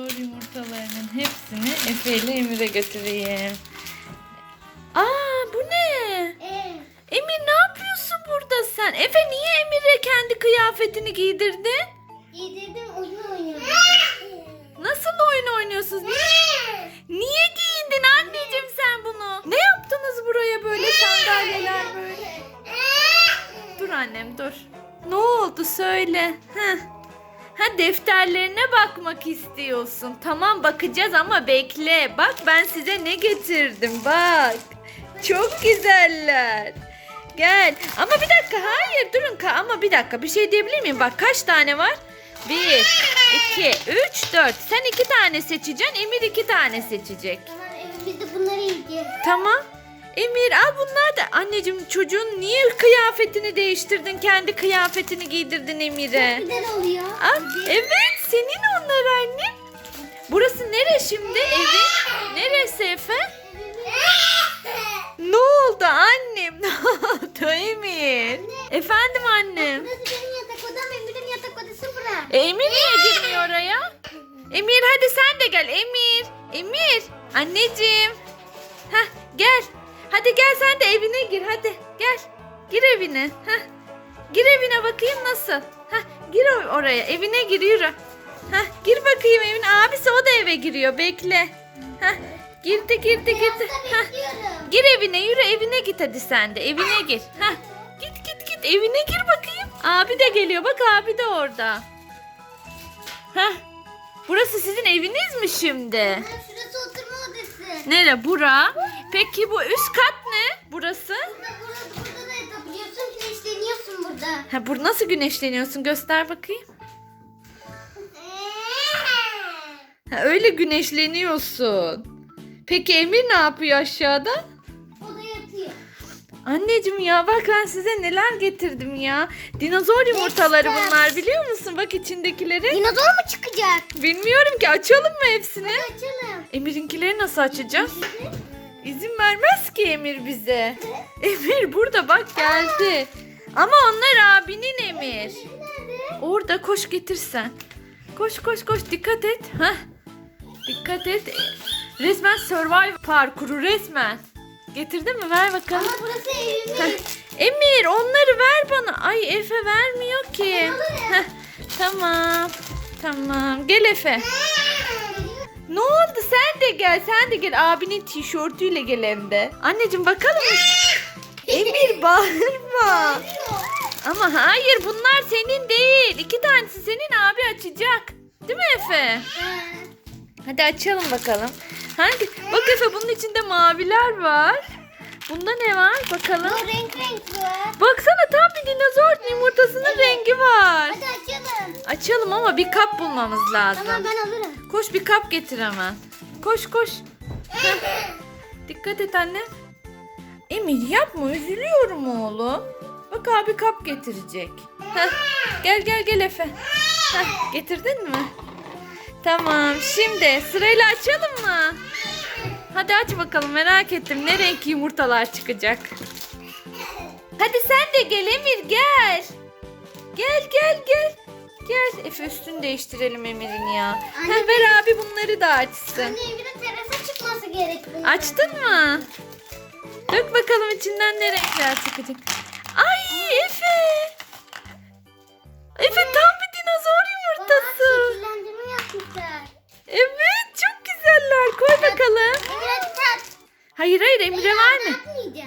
Doğru yumurtalarının hepsini Efe ile Emir'e götüreyim. Aa bu ne? Ee, Emir ne yapıyorsun burada sen? Efe niye Emir'e kendi kıyafetini giydirdi? giydirdim oyun oynuyorum. Nasıl oyun oynuyorsunuz? Niye, niye giyindin anneciğim sen bunu? Ne yaptınız buraya böyle sandalyeler böyle? Dur annem dur. Ne oldu söyle. Heh. Ha defterlerine bakmak istiyorsun. Tamam bakacağız ama bekle. Bak ben size ne getirdim bak. Çok güzeller. Gel. Ama bir dakika hayır durun ka ama bir dakika bir şey diyebilir miyim? Bak kaç tane var? Bir, iki, üç, dört. Sen iki tane seçeceksin. Emir iki tane seçecek. Tamam evimizde bunları yiyeceğiz. Tamam. Emir al bunlar da. Anneciğim çocuğun niye kıyafetini değiştirdin? Kendi kıyafetini giydirdin Emir'e. Güzel oluyor. Al. Evet senin onlar anne. Burası nere şimdi evin? Neresi Efe? Ne oldu annem? Ne oldu Emir? Efendim annem. Burası benim yatak odam, Emir'in yatak odası bura. E, Emir niye girmiyor oraya? Emir hadi sen de gel Emir. Emir anneciğim. Heh gel. Hadi gel sen de evine gir hadi gel. Gir evine. Heh. Gir evine bakayım nasıl. Heh, gir or- oraya evine gir yürü. Heh, gir bakayım evine. Abisi o da eve giriyor bekle. Heh, girdi girdi girdi. Heh. Gir evine yürü evine git hadi sen de evine gir. Heh. Git git git evine gir bakayım. Abi de geliyor bak abi de orada. Heh. Burası sizin eviniz mi şimdi? Şurası. Nere bura? Peki bu üst kat ne? Burası? Burada, burada, burada da yatabiliyorsun, güneşleniyorsun burada. Ha bur nasıl güneşleniyorsun göster bakayım. Ha, öyle güneşleniyorsun. Peki Emir ne yapıyor aşağıda? Anneciğim ya bak ben size neler getirdim ya. Dinozor yumurtaları Güzel. bunlar biliyor musun? Bak içindekileri. Dinozor mu çıkacak? Bilmiyorum ki açalım mı hepsini? Hadi açalım. Emir'inkileri nasıl açacağız? İzin vermez ki Emir bize. Emir burada bak geldi. Ama onlar abinin Emir. Orada koş getirsen. Koş koş koş dikkat et. Heh. Dikkat et. Resmen survive parkuru resmen. Getirdin mi? Ver bakalım. Ama burası ver bana. Ay Efe vermiyor ki. Heh, Tamam. Tamam. Gel Efe. Ne oldu? Sen de gel. Sen de gel. Abinin tişörtüyle gel hem de. Anneciğim bakalım. Emir bağırma. Ama hayır bunlar senin değil. İki tanesi senin abi açacak. Değil mi Efe? Hadi açalım bakalım. Hangi? Bak Efe bunun içinde maviler var. Bunda ne var? Bakalım. Bu renk renk var. Baksana tam bir dinozor yumurtasının rengi var. Hadi açalım. Açalım ama bir kap bulmamız lazım. Tamam ben alırım. Koş bir kap getir hemen. Koş koş. Dikkat et anne. Emir yapma üzülüyorum oğlum. Bak abi kap getirecek. Heh. Gel gel gel Efe. Heh. Getirdin mi? Tamam şimdi sırayla açalım mı? Hadi aç bakalım merak ettim ne renk yumurtalar çıkacak. Hadi sen de gel Emir gel. Gel gel gel. Gel Efe üstünü değiştirelim Emir'in ya. Anne, Heh, ver abi bunları da açsın. Anne evine terasa çıkması gerek. bunun. Açtın mı? Dök bakalım içinden ne renkler çıkacak. Ay. Efe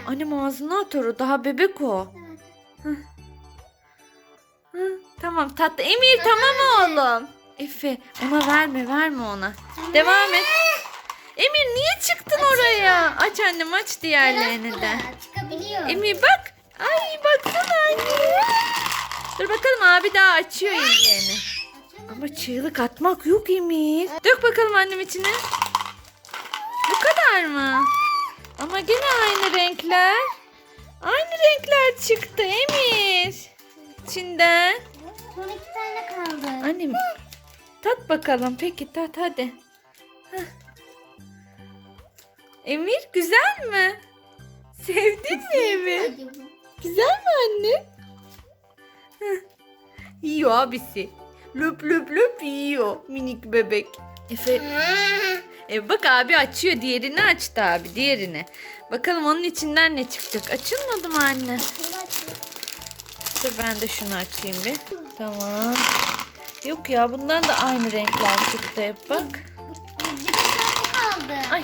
Annem ağzına atar o daha bebek o. Evet. Hı, tamam tatlı. Emir tamam oğlum. Efe ona verme verme ona. Devam et. Emir niye çıktın oraya? Aç annem aç diğerlerini de. Çıkabiliyor. Emir bak. Ay baksana anne. Dur bakalım abi daha açıyor. Açalım. Ama çığlık atmak yok Emir. Dök bakalım annem içine. Bu kadar mı? Ama gene aynı renkler. Aynı renkler çıktı Emir. İçinden. Son iki tane kaldı. Annem tat bakalım. Peki tat hadi. Heh. Emir güzel mi? Sevdin mi Emir? Güzel mi anne? Heh. Yiyor abisi. Löp löp löp yiyor minik bebek. Efe e, bak abi açıyor. Diğerini açtı abi. Diğerini. Bakalım onun içinden ne çıkacak. Açılmadı mı anne? Dur ben de şunu açayım bir. Tamam. Yok ya bundan da aynı renkler çıktı hep bak. Ay.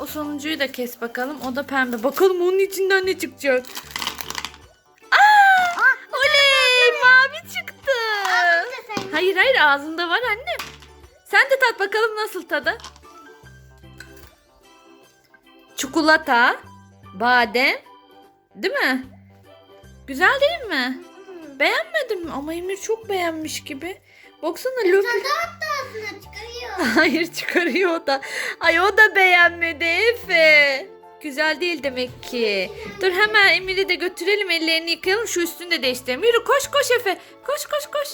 O sonuncuyu da kes bakalım. O da pembe. Bakalım onun içinden ne çıkacak. Aa! Oley! Mavi çıktı. Hayır hayır ağzında var annem. Sen de tat bakalım nasıl tadı. Çikolata, badem, değil mi? Güzel değil mi? Beğenmedin mi? Ama Emir çok beğenmiş gibi. Baksana löp. Tadı hatta çıkarıyor. Hayır çıkarıyor o da. Ay o da beğenmedi Efe. Güzel değil demek ki. Dur hemen Emir'i de götürelim ellerini yıkayalım şu üstünü de değiştirelim. Yürü koş koş Efe. Koş koş koş.